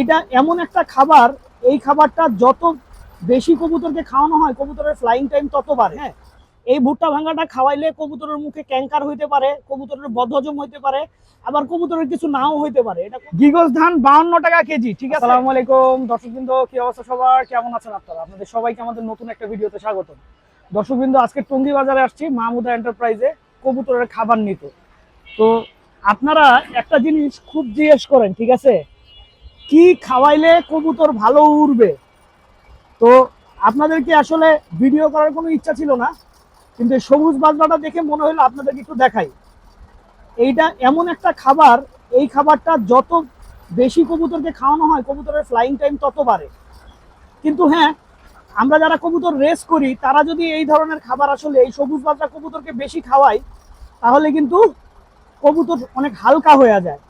এইটা এমন একটা খাবার এই খাবারটা যত বেশি কবুতরকে খাওয়ানো হয় কবুতরের ফ্লাইং টাইম তত বাড়ে হ্যাঁ? এই ভুট্টা ভাঙাটা খাওয়াইলে কবুতরের মুখে ক্যাঙ্কার হইতে পারে কবুতরের বদহজম হইতে পারে আবার কবুতরের কিছু নাও হইতে পারে। এটা গিগস ধান বাউন্ন টাকা কেজি ঠিক আছে? আসসালামু আলাইকুম দর্শকবৃন্দ কি অবস্থা সবার? কেমন আছেন আপনারা? আপনাদের সবাইকে আমাদের নতুন একটা ভিডিওতে স্বাগত দর্শকবৃন্দ আজকে টঙ্গী বাজারে আসছি মাহমুদা এন্টারপ্রাইজে কবুতরের খাবার নিতে। তো আপনারা একটা জিনিস খুব জিজ্ঞেস করেন ঠিক আছে? কি খাওয়াইলে কবুতর ভালো উড়বে? তো আপনাদেরকে আসলে ভিডিও করার কোনো ইচ্ছা ছিল না, কিন্তু সবুজ বাজরাটা দেখে মনে হলো আপনাদেরকে একটু দেখাই। এইটা এমন একটা খাবার, এই খাবারটা যত বেশি কবুতরকে খাওয়ানো হয়, কবুতরের ফ্লাইং টাইম তত বাড়ে। কিন্তু হ্যাঁ আমরা যারা কবুতর রেস করি, তারা যদি এই ধরনের খাবার আসলে এই সবুজ বাজরা কবুতরকে বেশি খাওয়াই তাহলে কিন্তু কবুতর অনেক হালকা হয়ে যায়।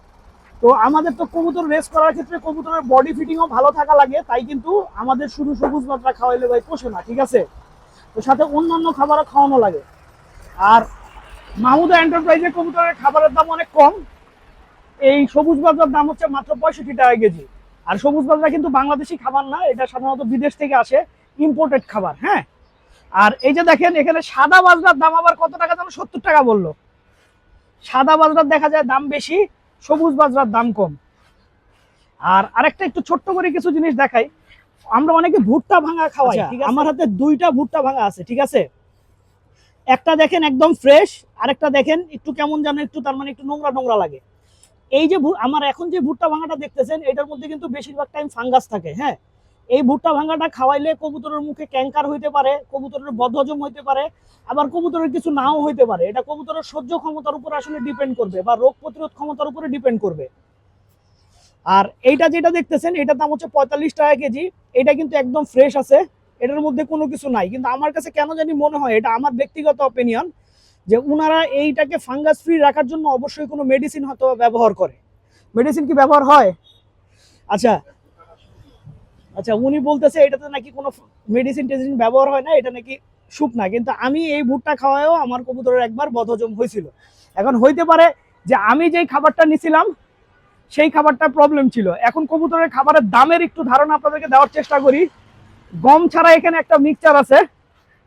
তো আমাদের তো কবুতর রেস করার ক্ষেত্রে কবুতরের বডি ফিটিংও ভালো থাকা লাগে, তাই কিন্তু আমাদের শুধু সবুজ বাজরা খাওয়াইলে ভাই পোষে না, ঠিক আছে? তো সাথে অন্যান্য খাবারও খাওয়ানো লাগে। আর মাহমুদা এন্টারপ্রাইজে কবুতরের খাবারের দাম অনেক কম। এই সবুজ বাজরার দাম হচ্ছে মাত্র পঁয়ষট্টি টাকা কেজি। আর সবুজ বাজরা কিন্তু বাংলাদেশি খাবার না, এটা সাধারণত বিদেশ থেকে আসে ইম্পোর্টেড খাবার হ্যাঁ? আর এই যে দেখেন, এখানে সাদা বাজরার দাম আবার কত টাকা যেন সত্তর টাকা বলল। সাদা বাজরার দেখা যায় দাম বেশি সবুজ বাজরার দাম কম। আর আরেকটা একটু ছোট্ট করে কিছু জিনিস দেখাই। আমরা অনেকে ভুট্টা ভাঙা খাওয়াই আচ্ছা, ঠিক আছে? আমার হাতে দুইটা ভুট্টা ভাঙা আছে ঠিক আছে? একটা দেখেন একদম ফ্রেশ আরেকটা দেখেন একটু কেমন যেন একটু তার মানে একটু নোংরা নোংরা লাগে। এই যে আমার এখন যে ভুট্টা ভাঙাটা দেখতেছেন এটার মধ্যে কিন্তু বেশিরভাগ টাইম ফাঙ্গাস থাকে হ্যাঁ? এই ভুট্টা ভাঙাটা খাওয়াইলে কবুতরের মুখে ক্যাঙ্কার হইতে পারে, কবুতরের বদহজম হইতে পারে, আবার কবুতরের কিছু নাও হইতে পারে। এটা কবুতরের সহ্য ক্ষমতার উপর আসলে ডিপেন্ড করবে বা রোগ প্রতিরোধ ক্ষমতার উপরে ডিপেন্ড করবে। আর এইটা যেটা দেখতেছেন, এটার দাম হচ্ছে পঁয়তাল্লিশ টাকা কেজি। এটা কিন্তু একদম ফ্রেশ আছে। এটার মধ্যে কোনো কিছু নাই। কিন্তু আমার কাছে কেন জানি মনে হয়, এটা আমার ব্যক্তিগত অপিনিয়ন যে উনারা এইটাকে ফাঙ্গাস ফ্রি রাখার জন্য অবশ্যই কোনো মেডিসিন হয়তো ব্যবহার করে। মেডিসিন কি ব্যবহার হয়? আচ্ছা আচ্ছা উনি বলতেছে এটাতে নাকি কোনো মেডিসিন টেডিসিন ব্যবহার হয় না, এটা নাকি সুপ না। কিন্তু আমি এই ভুট্টা খাওয়ায়ও আমার কবুতরের একবার বদহজম হয়েছিল। এখন হইতে পারে যে আমি যেই খাবারটা নিছিলাম, সেই খাবারটা প্রবলেম ছিল। এখন কবুতরের খাবারের দামের একটু ধারণা আপনাদেরকে দেওয়ার চেষ্টা করি। গম ছাড়া এখানে একটা মিক্সচার আছে।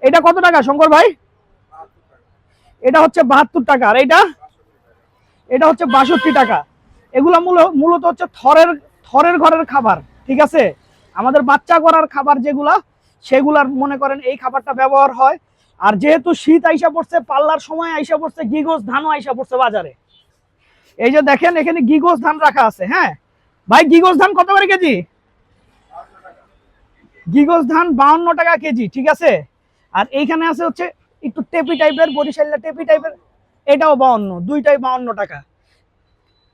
এটা কত টাকা, শঙ্কর ভাই? এটা হচ্ছে বাহাত্তর টাকা। আর এটা এটা হচ্ছে বাষট্টি টাকা। এগুলো মূল- মূলত হচ্ছে থরের থরের ঘরের খাবার, ঠিক আছে? আমাদের বাচ্চা করার খাবার যেগুলা, সেগুলার মনে করেন এই খাবারটা ব্যবহার হয়। আর যেহেতু শীত আইসা পড়ছে, পাল্লার সময় আইসা পড়ছে গিগোস ধানও আইসা পড়ছে বাজারে। এই যে দেখেন, এখানে গিগোস ধান রাখা আছে হ্যাঁ? ভাই গিগোস ধান কত করে কেজি? গিগোস ধান বাউন্ন টাকা কেজি, ঠিক আছে? আর এইখানে আছে হচ্ছে একটু টেপি টাইপের বরিশাল্লা টেপি টাইপের, এটাও বাউন্ন, দুইটাই বাউন্ন টাকা।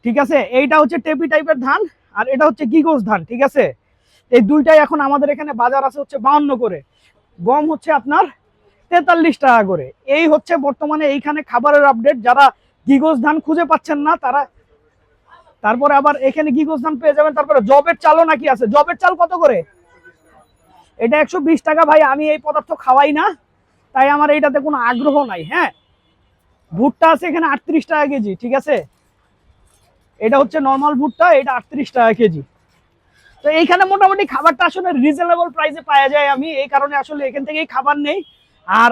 ঠিক আছে? এইটা হচ্ছে টেপি টাইপের ধান, আর এটা হচ্ছে গিগোস ধান, ঠিক আছে? এই দুইটাই এখন আমাদের এখানে বাজার আছে হচ্ছে বাউন্ন করে। গম হচ্ছে আপনার তেতাল্লিশ টাকা করে। এই হচ্ছে বর্তমানে এইখানে খাবারের আপডেট যারা গিগোস ধান খুঁজে পাচ্ছেন না, তারা তারপরে আবার এখানে গিগোস ধান পেয়ে যাবেন। তারপরে জবের চালও নাকি আছে। জবের চাল কত করে? এটা একশো বিশ টাকা ভাই, আমি এই পদার্থ খাওয়াই না, তাই আমার এইটাতে কোনো আগ্রহ নাই হ্যাঁ? ভুট্টা আছে এখানে আটত্রিশ টাকা কেজি, ঠিক আছে? এটা হচ্ছে নর্মাল ভুট্টা, এটা আটত্রিশ টাকা কেজি। তো এইখানে মোটামুটি খাবারটা আসলে রিজনেবল প্রাইসে পাওয়া যায় আমি। এই কারণে আসলে এখান থেকেই খাবার নেই। আর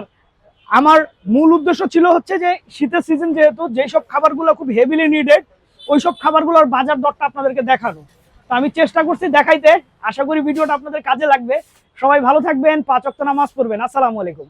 আমার মূল উদ্দেশ্য ছিল হচ্ছে যে শীতের সিজন যেহেতু যেসব খাবারগুলো খুব হেভিলি নিডেড ওই সব খাবারগুলোর বাজার দরটা আপনাদেরকে দেখানো তো আমি চেষ্টা করছি দেখাইতে। আশা করি ভিডিওটা আপনাদের কাজে লাগবে। সবাই ভালো থাকবেন, পাঁচ অক্ট নামাজ পড়বেন। আসসালামু আলাইকুম।